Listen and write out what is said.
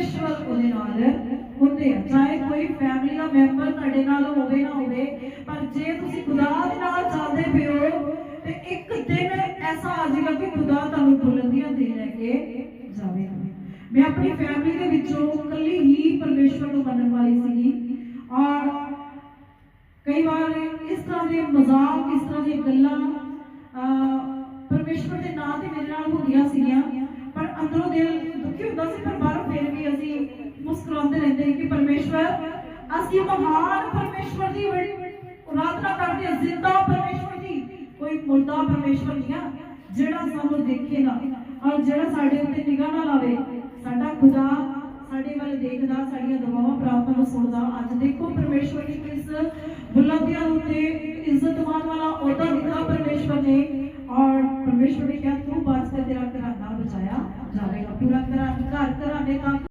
ਪਰਮੇਸ਼ਵਰ ਉਹਦੇ ਨਾਲ ਹੁੰਦੇ ਆ। ਚਾਹੇ ਕੋਈ ਫੈਮਿਲੀ ਦਾ ਮੈਂਬਰ ਤੁਹਾਡੇ ਨਾਲ ਹੋਵੇ ਨਾ ਹੋਵੇ ਪਰ ਜੇ ਤੁਸੀਂ ਖੁਦਾ ਦੇ ਨਾਲ ਚੱਲਦੇ ਪਿਓ ਤੇ ਇੱਕ ਦਿਨ ਐਸਾ ਆ ਜਾਏਗਾ ਕਿ ਖੁਦਾ ਤੁਹਾਨੂੰ ਬੁਲੰਦੀਆਂ ਮੈਂ ਆਪਣੀ ਫੈਮਿਲੀ ਦੇ ਵਿੱਚੋਂ ਇਕੱਲੀ ਹੀ ਪਰਮੇਸ਼ਵਰ ਨੂੰ ਮੰਨਣ ਵਾਲੀ ਸੀਗੀ। ਔਰ ਕਈ ਵਾਰ ਇਸ ਤਰ੍ਹਾਂ ਦੇ ਮਜ਼ਾਕ ਇਸ ਤਰ੍ਹਾਂ ਦੀਆਂ ਗੱਲਾਂ ਅਹ, ਪਰਮੇਸ਼ਵਰ ਦੇ ਨਾਂ ਤੇ ਮੇਰੇ ਨਾਲ ਹੁੰਦੀਆਂ ਸੀਗੀਆਂ ਪਰ ਅੰਦਰੋਂ ਦਿਲ ਦੁਖੀ ਹੁੰਦਾ ਸੀ ਪਰ ਬਾਹਰੋਂ ਫਿਰ ਵੀ ਅਸੀਂ ਮੁਸਕਰਾਉਂਦੇ ਰਹਿੰਦੇ ਸੀ ਕਿ ਪਰਮੇਸ਼ਵਰ, ਅਸੀਂ ਮਹਾਨ ਪਰਮੇਸ਼ਵਰ ਦੀ ਉਰਾਧਨਾ ਕਰਦੇ ਹਾਂ, ਜ਼ਿੰਦਾ ਪਰਮੇਸ਼ਵਰ ਦੀ ਕੋਈ ਮੁਰਦਾ ਪਰਮੇਸ਼ਵਰ ਨਹੀਂ ਆ, ਜਿਹੜਾ ਸਾਨੂੰ ਦੇਖੇ ਨਾ। ਔਰ ਜਿਹੜਾ ਸਾਡੇ ਉੱਤੇ ਨਿਗਾਹ ਨਾ ਲਾਵੇ, ਸਾਡਾ ਖੁਦਾ ਸਾਡੇ ਵੱਲ ਦੇਖਦਾ, ਸਾਡੀਆਂ ਦੁਆਵਾਂ ਪ੍ਰਾਰਥਨਾ ਨੂੰ ਸੁਣਦਾ। ਅੱਜ ਦੇਖੋ ਪਰਮੇਸ਼ਵਰ ਦੀ ਕਿਸ ਬੁਲੰਦੀਆਂ ਉੱਤੇ ਇੱਜ਼ਤ ਵਾਲਾ, ਉਹਦਾ ਦਿੱਤਾ ਪਰਮੇਸ਼ਵਰ ਨੇ। ਔਰ ਪਰਮੇਸ਼ਵਰ ਨੇ ਕਿਹਾ, ਤੂੰ ਬਚ ਤੇ ਤੇਰਾ ਘਰਾਨਾ ਬਚਾਇਆ ਜਾਵੇਗਾ। ਪੂਰਾ